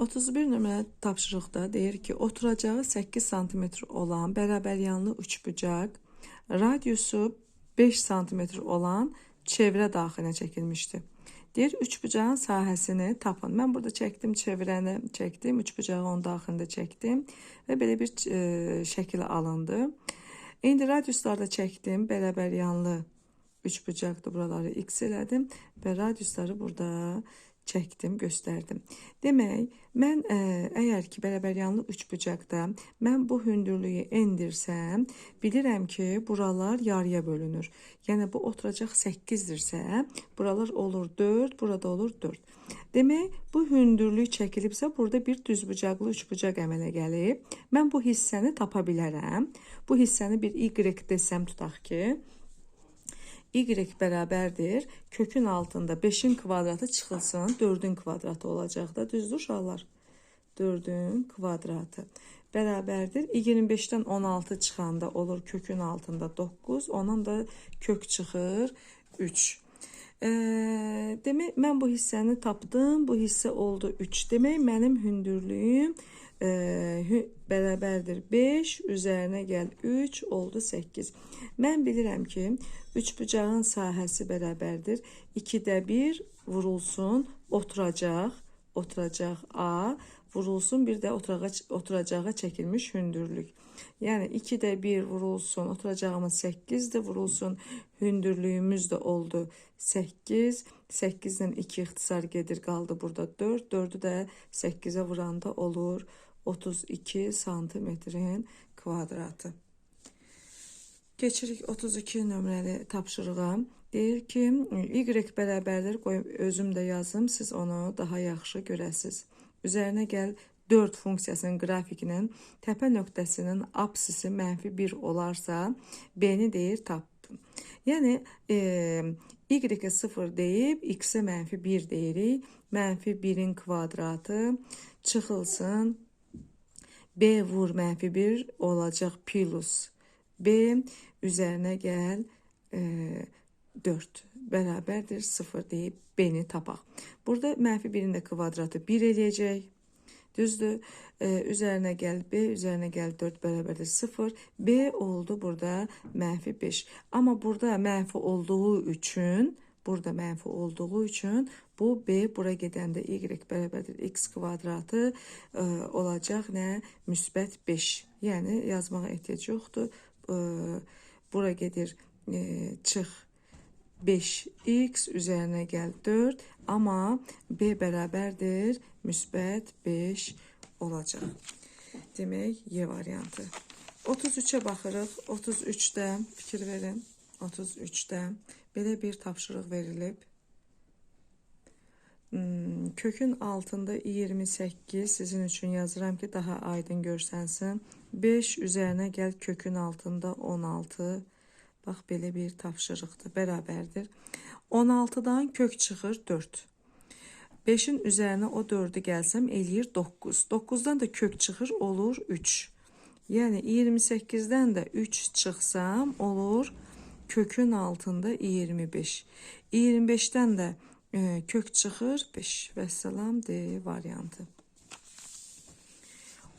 31 nömrə tapşırıqda deyir ki, oturacağı 8 sm olan bərabər yanlı üçbucaq, radiusu 5 sm olan çevrə daxilinə çəkilmişdi. Deyir, üçbucağın sahəsini tapın. Mən burada çəkdim, çevrəni çəkdim, üçbucağı onun daxilində çəkdim və belə bir e, şəkil alındı. İndi radiuslarda çəkdim, bərabər yanlı üçbucaqda buraları x elədim və radiusları burada çəkdim, göstərdim. Demək, mən ə, əgər ki, bərabər yanlı üçbucaqda mən bu hündürlüyü endirsəm, bilirəm ki, buralar yarıya bölünür. Yəni bu oturacaq 8-dirsə, buralar olur 4, burada olur 4. Demək, bu hündürlük çəkilibsə, burada bir düzbucaqlı üçbucaq əmələ gəlib. Mən bu hissəni tapa bilərəm. Bu hissəni bir y desəm tutaq ki, y bərabərdir. Kökün altında 5-in kvadratı çıxılsın, 4-ün kvadratı olacaq da, düzdür uşaqlar? 4-ün kvadratı bərabərdir. 25-dən 16 çıxanda olur kökün altında 9, onun da kök çıxır 3. E, demək, mən bu hissəni tapdım, bu hissə oldu 3. Demək, mənim hündürlüyüm e, bərabərdir 5, üzərinə gəl 3, oldu 8. Mən bilirəm ki, üçbucağın sahəsi bərabərdir. 2-də 1 vurulsun, oturacaq, oturacaq A, vurulsun bir də oturağa, oturacağa çəkilmiş hündürlük. Yəni 2-də 1 vurulsun, oturacağımız 8-dir, vurulsun, hündürlüyümüz də oldu 8. 8-dən 2 ixtisar gedir, qaldı burada 4. 4-ü də 8-ə vuranda olur 32 santimetrin kvadratı. Keçirik 32 nömrəli tapşırığa. Deyir ki, y bərabərdir. Qoy özüm də yazım, siz onu daha yaxşı görəsiz. Üzərinə gəl 4 funksiyasının qrafikinin təpə nöqtəsinin apsisi mənfi 1 olarsa, b-ni deyir tapdım. Yəni e, y-ə 0 deyib, x-ə mənfi 1 deyirik. Mənfi 1-in kvadratı çıxılsın. B vur mənfi 1 olacaq plus B üzərinə gəl e, 4 bərabərdir 0 deyib B-ni tapaq. Burada mənfi 1-in də kvadratı 1 eləyəcək. Düzdür. E, üzərinə gəl B, üzərinə gəl 4 bərabərdir 0. B oldu burada mənfi 5. Amma burada mənfi olduğu üçün, burada mənfi olduğu üçün bu B bura gedəndə y bərabərdir x kvadratı e, olacaq nə? Müsbət 5. Yəni yazmağa ehtiyac yoxdur. E, bura gedir e, çıx 5x üzərinə gəl 4 amma b bərabərdir müsbət 5 olacaq. Demək Y variantı. 33-ə baxırıq. 33-də fikir verin. 33-də belə bir tapşırıq verilib. Hmm, kökün altında 28 sizin üçün yazıram ki daha aydın görsənsin. 5 üzərinə gəl kökün altında 16. Bax belə bir tapşırıqdır. Bərabərdir. 16-dan kök çıxır 4. 5-in üzərinə o 4-ü gəlsəm eləyir 9. 9-dan da kök çıxır olur 3. Yəni 28-dən də 3 çıxsam olur kökün altında 25. 25-dən də e, kök çıxır 5. Vəssalam D variantı.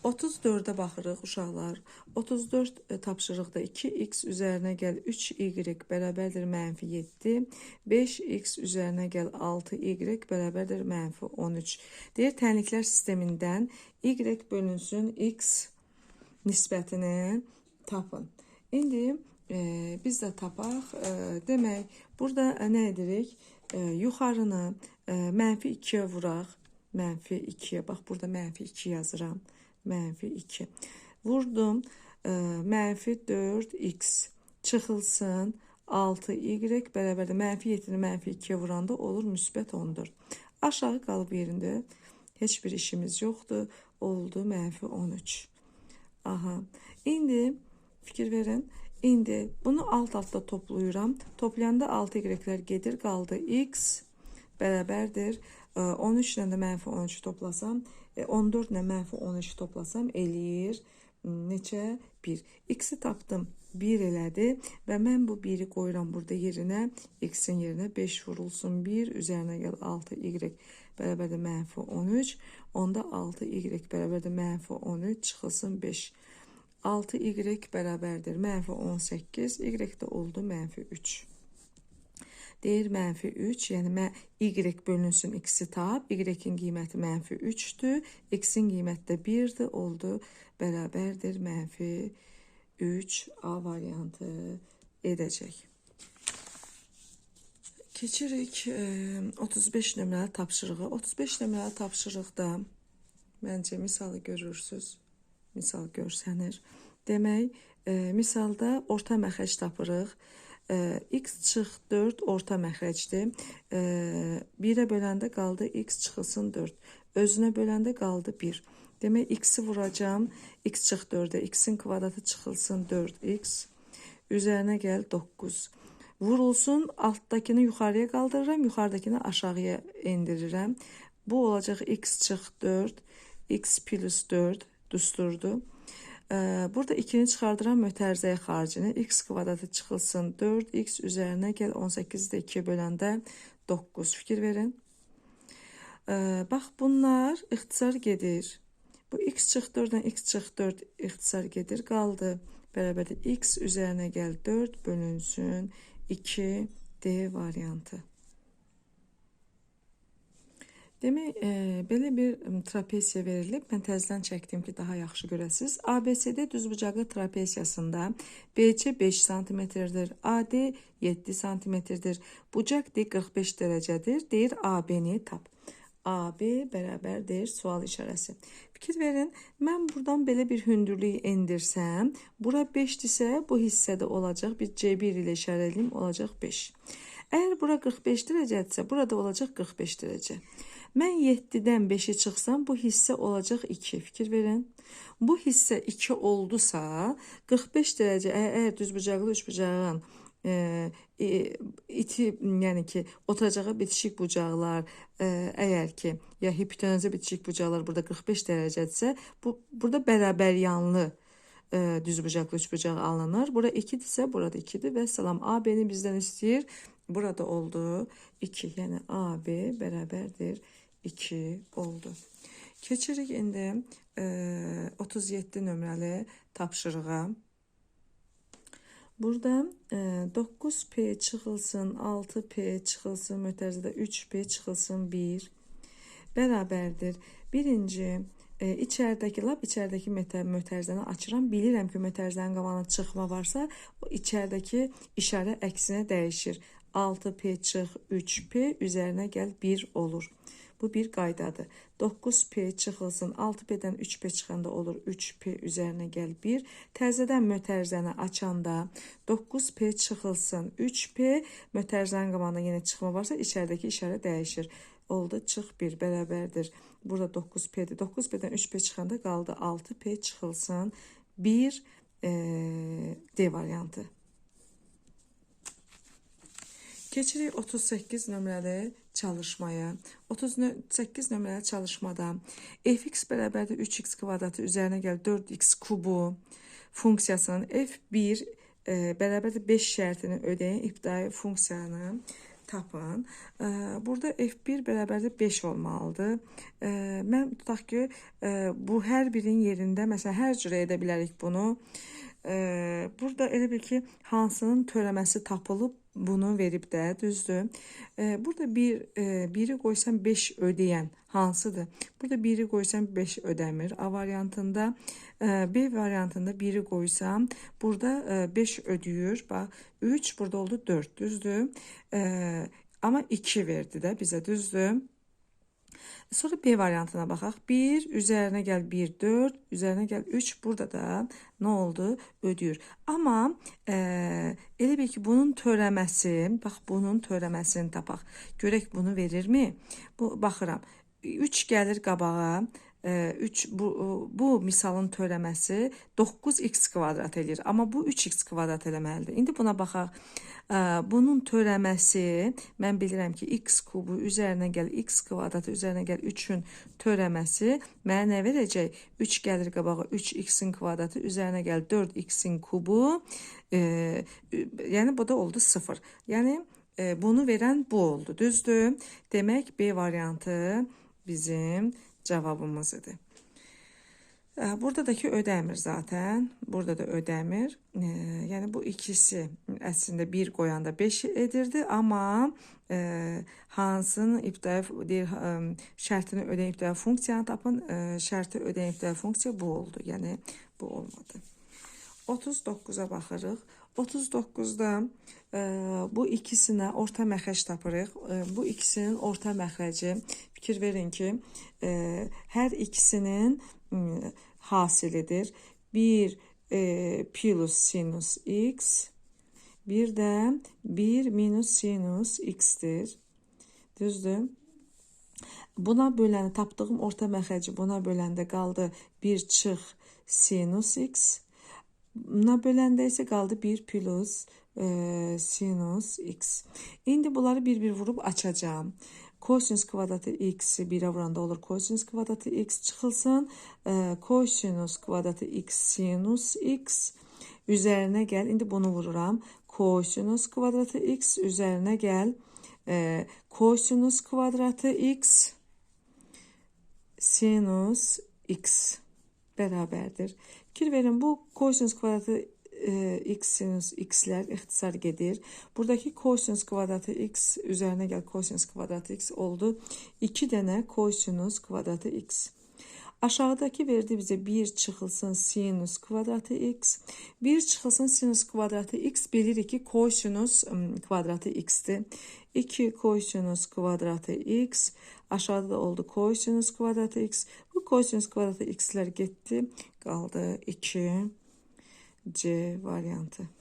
34-ə baxırıq uşaqlar. 34 e, tapşırıqda 2x üzərinə gəl 3y bərabərdir mənfi 7. 5x üzərinə gəl 6y bərabərdir mənfi 13. Deyir tənliklər sistemindən y bölünsün x nisbətini tapın. İndi e, biz də tapaq. E, demək, burada nə edirik? E, yuxarını e, mənfi 2-yə vuraq. Mənfi 2-yə. Bax, burada mənfi 2 yazıram. Mənfi 2. Vurdum. E, mənfi 4x çıxılsın. 6y bərabərdir. Mənfi 7-ni mənfi 2-yə vuranda olur müsbət 14. Aşağı qalıb yerində. Heç bir işimiz yoxdur. Oldu mənfi 13. Aha. İndi fikir verin. İndi bunu alt alta toplayıram. Toplayanda 6 y'lər gedir, qaldı x bərabərdir. E, 13 ilə də mənfi 13 toplasam, e, 14 ilə mənfi 13 toplasam eləyir neçə? 1. X-i tapdım. 1 elədi və mən bu 1-i qoyuram burada yerinə. X-in yerinə 5 vurulsun 1, üzərinə gəl 6y bərabərdir mənfi 13. Onda 6y bərabərdir mənfi 13 çıxılsın 5. 6y bərabərdir mənfi 18, y də oldu mənfi 3. Deyir mənfi 3, yəni mən y bölünsün x-i tap, y-in qiyməti mənfi 3-dür, x-in qiyməti də 1-dir, oldu bərabərdir mənfi 3 A variantı edəcək. Keçirik e, 35 nömrəli tapşırığı. 35 nömrəli tapşırıqda məncə misalı görürsüz. Misal görsənir. Demək, e, misalda orta məxrəc tapırıq. E, x çıx 4 orta məxrəcdir. E, 1-ə böləndə x çıxılsın 4. Özünə böləndə qaldı 1. Demek x'i vuracağım. x çıx 4'e. x'in kvadratı çıxılsın 4x. Üzerine gel 9. Vurulsun alttakini yuxarıya qaldırıram, yuxarıdakini aşağıya indirirəm. Bu olacaq x çıx 4, x plus 4 düsturdu. Ee, burada 2-ni çıxardıram mötərizəyə xaricini. x kvadratı çıxılsın 4x üzərinə gəl 18-də 2 böləndə 9 fikir verin. Ee, bax bunlar ixtisar gedir. Bu x çıx 4-dən x çıx 4 ixtisar gedir, qaldı. Bərabərdir x üzərinə gəl 4 bölünsün 2 D variantı. Demək, e, belə bir trapesiya verilib. Mən təzədən çəkdim ki, daha yaxşı görəsiniz. ABCD düzbucaqlı trapesiyasında BC 5 sm-dir, AD 7 sm-dir. Bucaq D 45 dərəcədir. Deyir AB-ni tap. AB bərabərdir sual işarəsi. Fikir verin, mən buradan belə bir hündürlük endirsəm, bura 5-dirsə, bu hissədə olacaq bir C1 ilə işarəliyim, olacaq 5. Əgər bura 45 dərəcədirsə, burada olacaq 45 dərəcə. Mən 7-dən 5-i çıxsam, bu hissə olacaq 2. Fikir verin. Bu hissə 2 oldusa, 45 dərəcə əgər düzbucaqlı üçbucağın e, iti yəni ki oturacağı bitişik bucaqlar e, əgər ki ya hipotenuza bitişik bucaqlar burada 45 dərəcədirsə bu burada bərabər yanlı e, düz bucaqlı üç bucaq alınır. Burada 2-dirsə burada 2-dir və salam AB-ni bizdən istəyir. Burada oldu 2. Yəni AB bərabərdir 2 oldu. Keçirik indi e, 37 nömrəli tapşırığa. Burada e, 9P çıxılsın, 6P çıxılsın, mötərizədə 3P çıxılsın 1 bərabərdir. Birinci, e, içəridəki, lap içəridəki mötərizəni açıram. Bilirəm ki, mötərizənin qabağına çıxma varsa, o içəridəki işarə əksinə dəyişir. 6P çıx 3P üzərinə gəl 1 olur. Bu bir qaydadır. 9P çıxılsın, 6P-dən 3P çıxanda olur 3P üzərinə gəl 1. Təzədən mötərizəni açanda 9P çıxılsın, 3P mötərizənin qabağında yenə çıxma varsa içəridəki işarə dəyişir. Oldu çıx 1 bərabərdir. Burada 9P-dir. 9P-dən 3P çıxanda qaldı 6P çıxılsın. 1 e, D variantı. Keçirik 38 nömrəli çalışmaya. 38 nömrəli çalışmada fx bərabərdir 3x kvadratı üzərinə gəl 4x kubu funksiyasının f1 e, bərabərdir 5 şərtini ödəyən ibtidai funksiyanı tapın. E, burada f1 bərabərdir 5 olmalıdır. E, mən tutaq ki, e, bu hər birinin yerində məsələn hər cürə edə bunu. E, burada elə bil ki, hansının törəməsi tapılıb bunu verip de düzdür. E, burada bir e, biri koysam 5 ödeyen hansıdır? Burada biri koysam 5 ödemir. A variantında e, B variantında biri koysam burada 5 e, ödüyor. Bak 3 burada oldu 4 düzdür. E, ama 2 verdi de bize düzdür. Sonra B variantına baxaq. 1 üzərinə gəl 1 4, üzərinə gəl 3. Burada da nə oldu? Ödəyir. Amma e, elə bil ki, bunun törəməsi, bax bunun törəməsini tapaq. Görək bunu verirmi? Bu baxıram. 3 gəlir qabağa. 3 bu bu misalın törəməsi 9x kvadrat eləyir. Amma bu 3x kvadrat eləməlidir. İndi buna baxaq. E, bunun törəməsi mən bilirəm ki, x kubu üzərinə gəl x kvadratı üzərinə gəl 3-ün törəməsi mənə nə verəcək? 3 gəlir qabağa 3x-in kvadratı üzərinə gəl 4x-in kubu. E, yəni bu da oldu 0. Yəni e, bunu verən bu oldu. Düzdür? Demək B variantı bizim cevabımız idi. Buradakı ödəmir zaten. Burada da ödəmir. Yani bu ikisi əslində 1 qoyanda 5 edirdi, amma e, hansının ibtidai deyir şərtini ödəyən ibtidai funksiyanı tapın. E, şərti ödəyən ibtidai funksiya bu oldu. Yəni bu olmadı. 39-a baxırıq. 39-da e, bu ikisinə orta məxrəc tapırıq. E, bu ikisinin orta məxrəci fikir verin ki, e, hər ikisinin e, hasilidir. Bir e, plus sinus x, bir de 1 minus sinus x'tir. Düzdür? Buna böləni tapdığım orta məxrəci buna böləndə qaldı 1 çıx sinus x. Buna böləndə isə qaldı 1 plus e, sinus x. İndi bunları bir-bir vurub açacağım. Kosinüs kvadratı x 1'e vuranda olur. Kosinüs kvadratı x çıxılsın. E, kosinüs kvadratı x sinus x üzerine gel. İndi bunu vururam. Kosinüs kvadratı x üzerine gel. E, kosinüs kvadratı x sinus x beraberdir. Fikir verin bu kosinüs kvadratı e, x sinüs x'ler ixtisar gedir. Buradaki kosinüs kvadratı x üzerine gel kosinüs kvadratı x oldu. 2 dənə kosinüs kvadratı x. Aşağıdaki verdi bize 1 çıxılsın sinus kvadratı x. 1 çıxılsın sinus kvadratı x bilirik ki kosinus kvadratı x'tir. 2 kosinus kvadratı x. Aşağıda da oldu kosinus kvadratı x. Bu kosinus kvadratı x'ler gitti. Qaldı 2 C variantı.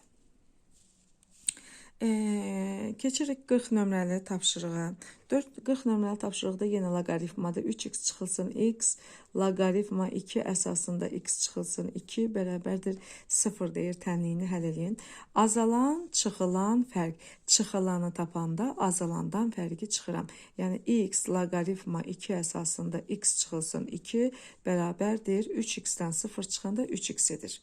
Ee, keçirik 40 nömrəli tapşırığa. 4 40 nömrəli tapşırıqda yenə loqaritmada 3x çıxılsın x, loqaritma 2 əsasında x çıxılsın 2 bərabərdir 0 deyir tənliyini həll eləyin. Azalan, çıxılan fərq. Çıxılanı tapanda azalandan fərqi çıxıram. Yəni x loqaritma 2 əsasında x çıxılsın 2 bərabərdir 3x-dən 0 çıxanda 3x edir.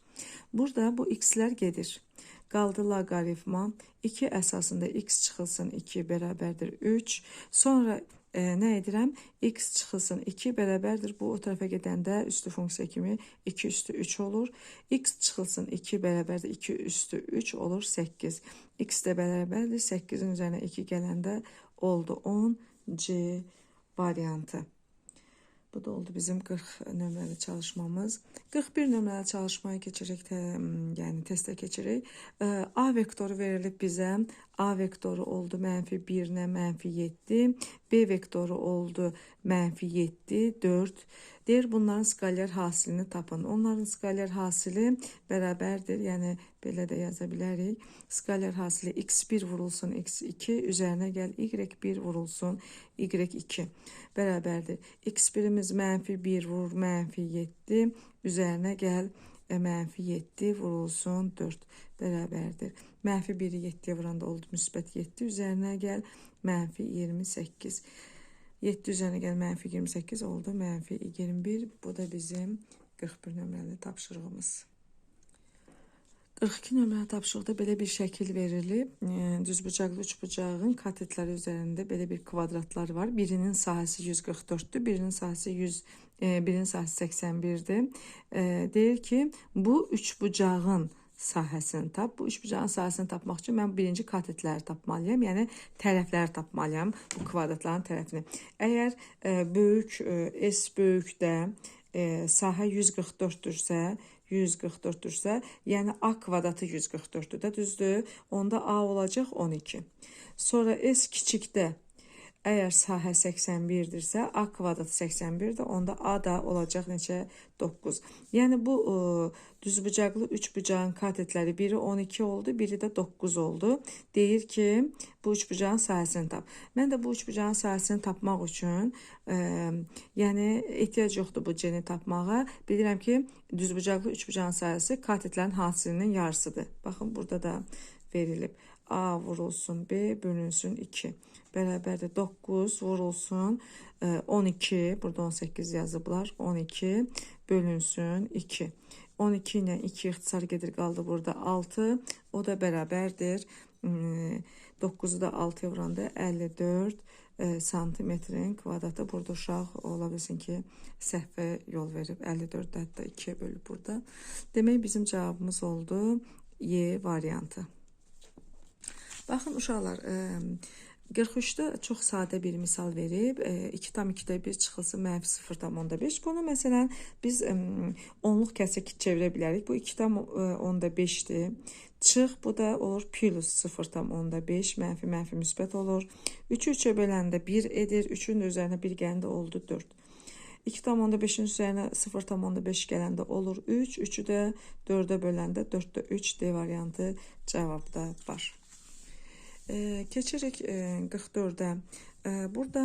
Burada bu x'lər gedir. Qaldı loqaritma 2 əsasında x çıxılsın 2 bərabərdir 3. Sonra e, nə edirəm? x çıxılsın 2 bərabərdir. Bu o tərəfə gedəndə üstü funksiya kimi 2 üstü 3 olur. x çıxılsın 2 bərabərdir 2 üstü 3 olur 8. x də bərabərdir 8-in üzərinə 2 gələndə oldu 10 C variantı. Bu da oldu bizim 40 nömrəli çalışmamız. 41 nömrəli çalışmayı keçirik, yəni testə keçirik. A vektoru verilib bizə. A vektoru oldu mənfi 1 nə mənfi 7. B vektoru oldu mənfi 7, 4. Deyir bunların skaler hasilini tapın. Onların skaler hasili bərabərdir. Yəni belə də yaza bilərik. Skaler hasili x1 vurulsun x2 üzərinə gəl y1 vurulsun y2 bərabərdir. x1'imiz mənfi 1 vur mənfi 7 üzərinə gəl e, mənfi 7 vurulsun 4 bərabərdir. Mənfi 1-i 7-yə vuranda oldu müsbət 7 üzərinə gəl mənfi 28. 7 üzərinə gəl mənfi 28 oldu mənfi 21. Bu da bizim 41 nömrəli tapşırığımız. 42 nömrəli tapşırıqda belə bir şəkil verilib. E, Düzbucaqlı üçbucağın katetləri üzərində belə bir kvadratlar var. Birinin sahəsi 144-dür, birinin sahəsi 100 birinin sahəsi 81-dir. E, deyir ki, bu üçbucağın sahəsini tap. Bu üçbucağın sahəsini tapmaq üçün mən birinci katetləri tapmalıyam, yəni tərəfləri tapmalıyam bu kvadratların tərəfini. Əgər e, böyük e, S böyükdə sahə 144-dürsə, 144-dürsə, yəni A kvadratı 144-dür də düzdür. Onda A olacaq 12. Sonra S kiçikdə Əgər sahə 81-dirsə, A kvadrat 81-dir, onda A da olacaq neçə? 9. Yəni bu ə, düzbucaqlı üçbucağın katetləri biri 12 oldu, biri də 9 oldu. Deyir ki, bu üçbucağın sahəsini tap. Mən də bu üçbucağın sahəsini tapmaq üçün, ə, yəni ehtiyac yoxdur bu ceni tapmağa. Bilirəm ki, düzbucaqlı üçbucağın sahəsi katetlərin hasilinin yarısıdır. Baxın, burada da verilib. A vurulsun B bölünsün 2. Bərabərdir 9 vurulsun 12. E, Burada 18 yazıblar. 12 bölünsün 2. 12 ilə 2 ixtisar gedir qaldı burada 6. O da bərabərdir. 9-u da 6-ya vuranda 54 e, santimetrin kvadratı. Burada uşaq ola bilsin ki, səhvə yol verib. 54 hətta 2-yə bölüb burada. Demək bizim cavabımız oldu Y variantı. Baxın uşaqlar, 43-də çox sadə bir misal verib, e, 2.2-də 1 çıxılsa mənfi 0.5. Bunu məsələn biz onluq kəsə çevirə bilərik. Bu 2.5-dir. E, Çıx, bu da olur plus 0.5, mənfi mənfi müsbət olur. 3-ü 3-ə böləndə 1 edir, 3-ün üzərinə 1 gələndə oldu 4. 2.5-in üzərinə 0.5 gələndə olur 3, 3-ü də 4-ə böləndə 4-də 3 D variantı cavabda var. E, keçirik e, 44-də. E, burada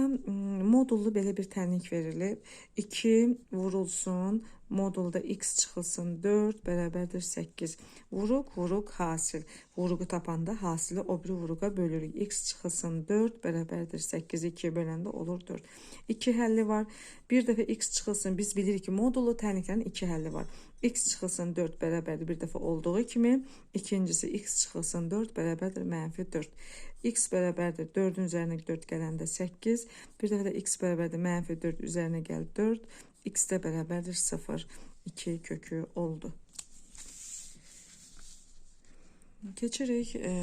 modullu belə bir tənlik verilib. 2 vurulsun, modulda x çıxılsın 4 bərabərdir 8. Vuruq, vuruq, hasil. Vuruğu tapanda hasili o biri vuruğa bölürük. x çıxılsın 4 bərabərdir 8. 2 böləndə olur 4. 2 həlli var. Bir dəfə x çıxılsın. Biz bilirik ki, modullu tənliklərin 2 həlli var x çıxılsın 4 bərabərdir bir dəfə olduğu kimi, ikincisi x çıxılsın 4 bərabərdir mənfi 4. x bərabərdir 4-ün üzərinə 4 gələndə 8, bir dəfə də x bərabərdir mənfi 4 üzərinə gəl 4, x də bərabərdir 0, 2 kökü oldu. Keçirik e,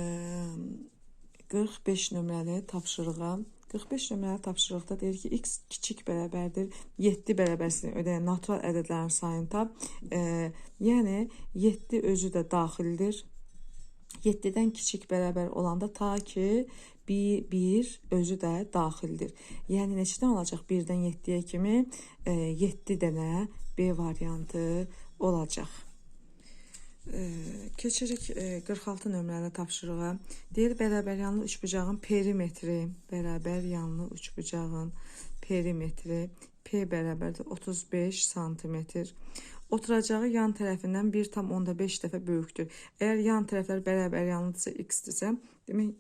45 nömrəli tapşırığa. 45 nömrəli tapşırıqda deyir ki, x kiçik bərabərdir 7 bərabərsin ödəyən natural ədədlərin sayını tap. E, yəni 7 özü də daxildir. 7-dən kiçik bərabər olanda ta ki 1, 1 özü də daxildir. Yəni neçədən olacaq 1-dən 7-yə kimi? E, 7 dənə B variantı olacaq. Keçirik 46 e, nömrəli tapşırığa. Deyir bərabər yanlı üçbucağın perimetri, bərabər yanlı üçbucağın perimetri P bərabərdir 35 santimetr. Oturacağı yan tərəfindən 1 tam onda 5 dəfə böyükdür. Əgər yan tərəflər bərabər yanlıdırsa x-dirsə, demək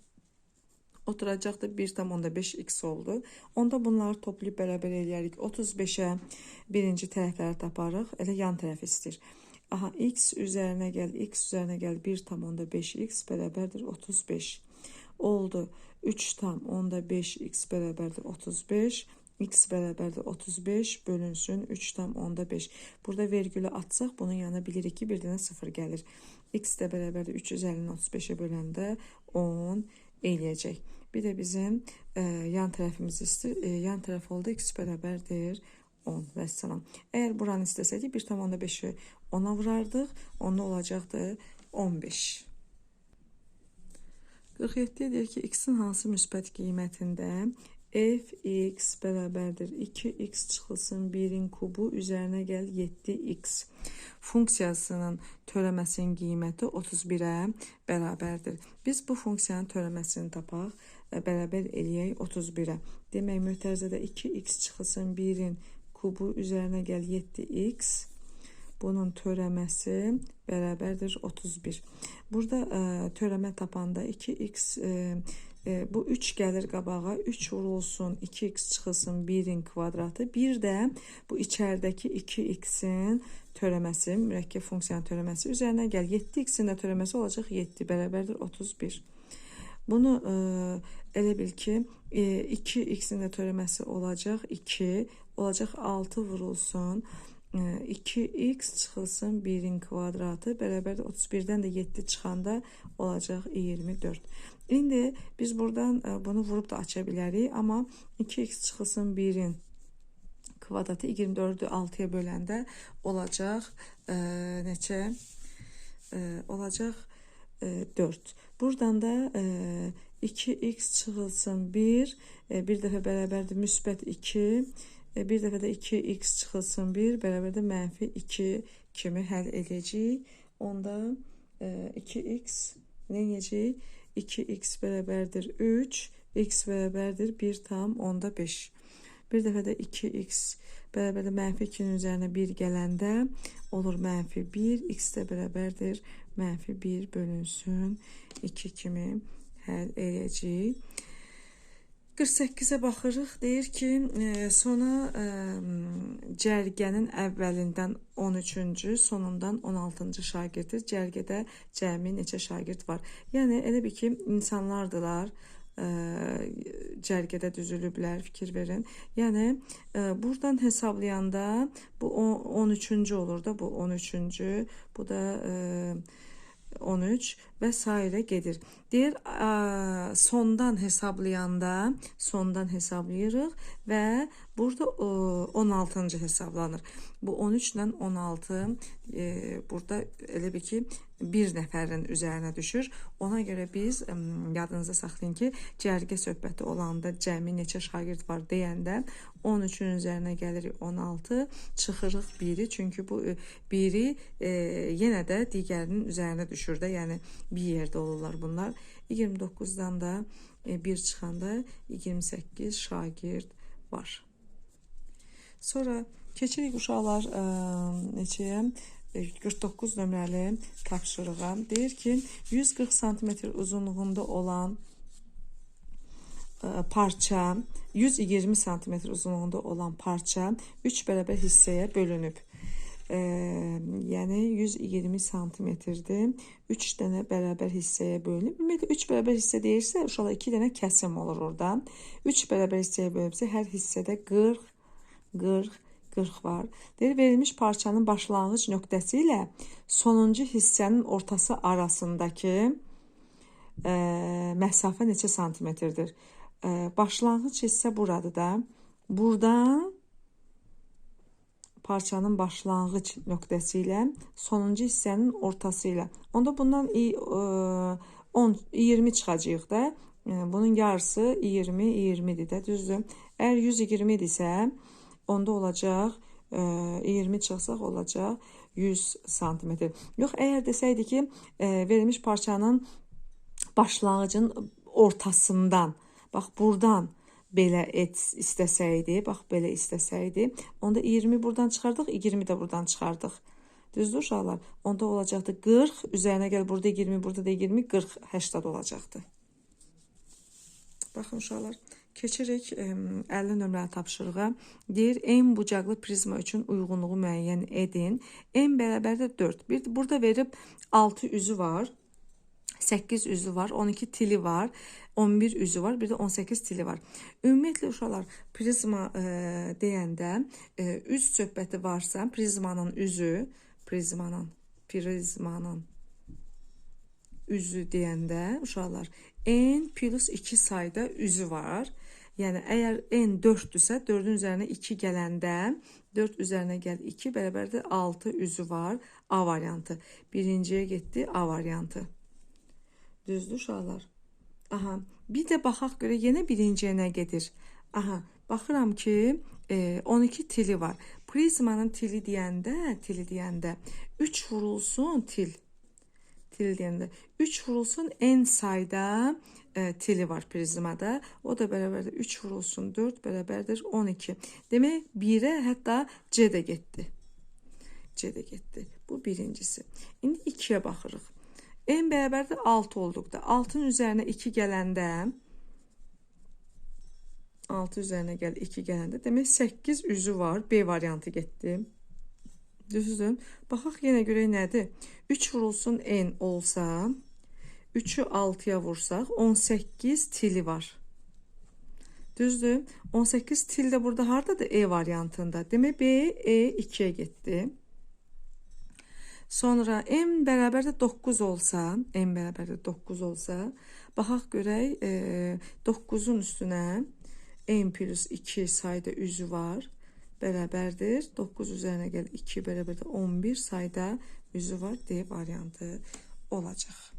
oturacaq da 1 tam onda 5 x oldu. Onda bunları toplayıb bərabər eləyərik. 35-ə birinci tərəfləri taparıq. Elə yan tərəf istəyir. Aha x üzerine gel x üzerine gel. 1 tam onda 5x beraberdir 35 oldu. 3 tam onda 5 x beraberdir 35 x beraberdir 35 bölünsün. 3 tam onda 5 burada vergülü atsaq bunun yanına bilirik ki bir dənə 0 gəlir x də bərabərdir 3 üzərinin 35-ə böləndə 10 eləyəcək bir də bizim e, yan tərəfimiz istir e, yan tərəf oldu. X bərabərdir 10 və salam. Əgər buranı istəsəydik 1,5-i 10-a vurardıq. Onda olacaqdı 15. 47 deyir ki, x-in hansı müsbət qiymətində fx bərabərdir 2x çıxılsın 1-in kubu üzərinə gəl 7x funksiyasının törəməsinin qiyməti 31-ə bərabərdir. Biz bu funksiyanın törəməsini tapaq, bərabər eləyək 31-ə. Demək, mötərizədə 2x çıxılsın 1-in kubu üzerine gel 7x. Bunun törəməsi bərabərdir 31. Burada ə, e, törəmə tapanda 2x ə, e, ə, e, bu 3 gəlir qabağa. 3 vurulsun, 2x çıxılsın 1-in kvadratı. Bir də bu içəridəki 2x-in törəməsi, mürəkkəb funksiyanın törəməsi üzərinə gəl. 7x-in də törəməsi olacaq 7 bərabərdir 31. Bunu ə, elə bil ki, 2x-in də törəməsi olacaq 2 olacak 6 vurulsun. 2x ee, çıxılsın 1-in kvadratı bərabər 31-dən də 7 çıxanda olacaq 24. İndi biz buradan e, bunu vurup da aça bilərik, amma 2x çıxılsın 1-in kvadratı 24-ü 6-ya böləndə olacaq e, neçə? E, olacaq 4. Buradan da 2x çıxılsın 1, e, bir dəfə bərabərdir müsbət 2, e, bir dəfə də 2x çıxılsın 1, bərabərdir mənfi 2 kimi həll edəcəyik. Onda e, 2x nə edəcəyik? 2x bərabərdir 3, x bərabərdir 1 tam onda 5. Bir dəfə də 2x bərabərdir mənfi 2-nin üzərinə 1 gələndə olur mənfi 1, x də bərabərdir mənfi 1 bölünsün 2 kimi həll edəcəyik. 48-ə baxırıq. Deyir ki, e, sona e, cərgənin əvvəlindən 13-cü, sonundan 16-cı şagirdir. Cərgədə cəmi neçə şagird var? Yəni elə bir ki, insanlardılar e, cərgədə düzülüblər, fikir verin. Yəni e, buradan hesablayanda bu 13-cü olur da, bu 13-cü, bu da e, 13 s. gedir. Deyir, ə, sondan hesablayanda sondan hesablayırıq və burada ə, 16-cı hesablanır. Bu 13 ilə 16 e, burada elə bir ki bir nəfərin üzərinə düşür. Ona görə biz ə, yadınızda saxlayın ki, cərgə söhbəti olanda cəmi neçə şagird var deyəndə 13-ün üzərinə gəlirik 16, çıxırıq 1-i. Çünki bu 1-i e, yenə də digərinin üzərinə düşür də. Yəni bir yerdə olurlar bunlar. 29-dan da e, 1 çıxanda 28 şagird var. Sonra keçirik uşaqlar ə, neçəyə? 49 nömrəli tapşırığa. Deyir ki, 140 sm uzunluğunda olan parça 120 sm uzunluğunda olan parça 3 bərabər hissəyə bölünüb. E, yəni 120 santimetrdir. 3 dənə bərabər hissəyə bölünüb. Ümumiyyətlə 3 bərabər hissə deyirsə, uşaqlar 2 dənə kəsim olur orada. 3 bərabər hissəyə bölünübsə, hər hissədə 40 40 40 var. Deyir, verilmiş parçanın başlanğıc nöqtəsi ilə sonuncu hissənin ortası arasındakı e, məsafə neçə santimetrdir? E, başlanğıc hissə buradır da. Buradan parçanın başlanğıc nöqtəsi ilə sonuncu hissənin ortası ilə. Onda bundan 10 20 çıxacağıq da. Bunun yarısı 20 20-dir də, düzdür? Əgər 120 idisə, onda olacaq 20 çıxsaq olacaq 100 sm. Yox, əgər desəydi ki, verilmiş parçanın başlanğıcın ortasından, bax buradan belə et istəsəydi, bax belə istəsəydi, onda 20 buradan çıxardıq, 20 də buradan çıxardıq. Düzdür uşaqlar? Onda olacaqdı 40, üzərinə gəl burada 20, burada da 20, 40, 80 olacaqdı. Baxın uşaqlar, keçirik 50 nömrəli tapşırığa. Deyir, en bucaqlı prizma üçün uyğunluğu müəyyən edin. En bərabərdə 4. Bir burada verib 6 üzü var. 8 üzü var, 12 tili var, 11 üzü var, bir də 18 tili var. Ümumiyyətlə uşaqlar prizma e, deyəndə e, üz söhbəti varsa, prizmanın üzü, prizmanın, prizmanın üzü deyəndə uşaqlar n plus 2 sayda üzü var. Yəni əgər n 4-dürsə, 4-ün üzərinə 2 gələndə 4 üzərinə gəl 2 bərabərdir 6 üzü var. A variantı. Birinciyə getdi A variantı. Düzdür uşaqlar? Aha, bir də baxaq görə yenə birinciyə nə gedir? Aha, baxıram ki, e, 12 tili var. Prizmanın tili deyəndə, tili deyəndə 3 vurulsun til. Til deyəndə 3 vurulsun n sayda e, tili var prizmada. O da bərabərdir 3 vurulsun 4 bərabərdir 12. Demək 1-ə hətta C də getdi. C də getdi. Bu birincisi. İndi 2-yə baxırıq. En bərabərdə 6 olduqda 6-nın üzərinə 2 gələndə 6 üzərinə gəl 2 gələndə demək 8 üzü var. B variantı getdi. Düzdür? Baxaq yenə görək nədir? 3 vurulsun n olsa 3-ü 6-ya vursaq 18 tili var. Düzdür? 18 til də burada hardadır? E variantında. Demək B E 2-yə getdi. Sonra m bərabər də 9 olsa, m bərabər də 9 olsa, baxaq görək, e, 9-un üstünə m plus 2 sayda üzü var, bərabərdir. 9 üzərinə gəl 2 bərabər də 11 sayda üzü var. D variantı olacaq.